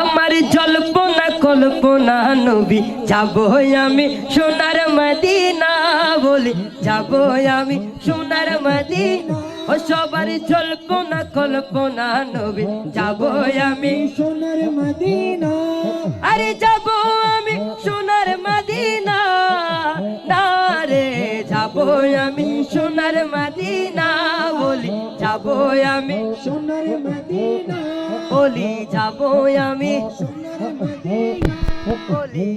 আমার জল্পনা, কল্পনা নবী, যাব আমি সোনার মদিনা বলি, যাব আমি সোনার মদিনা। ও সবার জল্পনা, কল্পনা নবী, যাব আমি সোনার মদিনা। আরে যাব মদিনা। বলি আমি সোনার মদিনা। বলি আমি বলি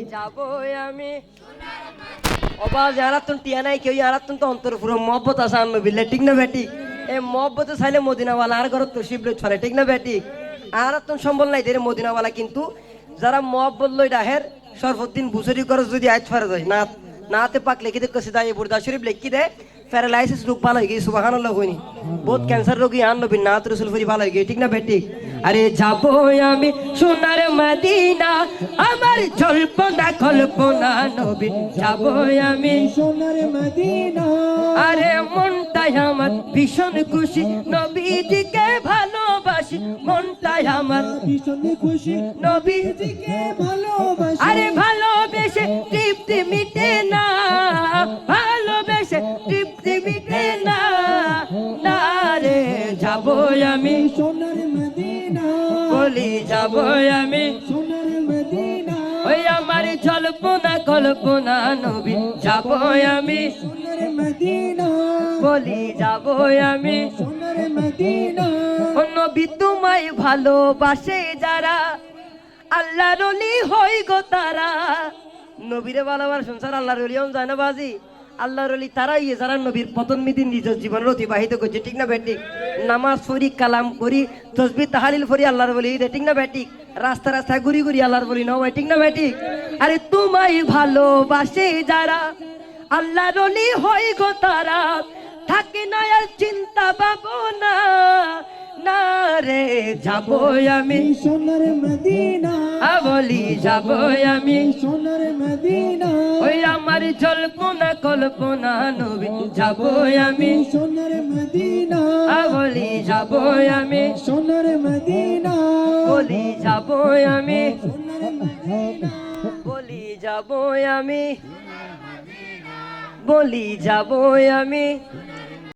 আমি টিয়া নাই কেউ তো অন্তর পুরো মহব্বত আছে ঠিক না বেটি? এ মহব্বত চাইলে মদিনাওয়ালা আর ঘর তো শিবলে ছড়ে ঠিক না বেটি? আর সম্বল নাই দেরে মদিনাওয়ালা কিন্তু যারা মহব্বত লই ডাহের সর্বদিন বুসরি করে যদি আজ ফেরা যায় না নাতে পাক লিখি দেখো সিধা এই বুর্দা শরীফ লিখি দে প্যারালাইসিস রোগ ভালো হয়ে গেছে সুবহানাল্লাহ কইনি বহুত ক্যান্সার রোগী আন নবী নাত রসুল ফরি ভালো হয়ে গেছে ঠিক না বেটি? আরে যাব আমি সোনার মদিনা আমার জল্পনা কল্পনা নবী। যাব আমি সোনার মদিনা। আরে মনটাই আমার ভীষণ খুশি নবীজিকে ভালোবাসি। মনটাই আমার ভীষণ খুশি নবীজিকে ভালোবাসি। আরে ভালোবেসে তৃপ্তি মিটে না। যাব আমি। সোনার মদিনা। বলি যাব আমি। সোনার মদিনা। ওই আমার জল্পনা কল্পনা নবী যাব আমি। সোনার মদিনা। বলি যাব আমি। সোনার মদিনা। নবী তোমায় ভালোবাসে যারা আল্লাহ রলি হই গো তারা। নবীরে ভালোবার সংসার আল্লাহ রলি যায় না বাজি। আল্লাহ রলি তারাই যারা নবীর পতন মিদিন নিজ জীবনের অতিবাহিত করছে ঠিক না বেটিক নামাজ ফরি কালাম করি তসবি তাহালিল ফরি আল্লাহর বলি ঠিক না বেটিক রাস্তা রাস্তায় ঘুরি ঘুরি আল্লাহর বলি ন ঠিক না ব্যাটিক আরে তোমায় ভালোবাসে যারা আল্লাহর অলি হই গো তারা থাকে না আর চিন্তা ভাবনা। না রে যাব আমি। সোনার মদিনা। বলি যাব আমি। সোনার মদিনা। আমার জল্পনা কল্পনা নবী যাব আমি। সোনার মদিনা। বলি যাব আমি। সোনার মদিনা। বলি যাব আমি। বলি যাব আমি। বলি যাব আমি।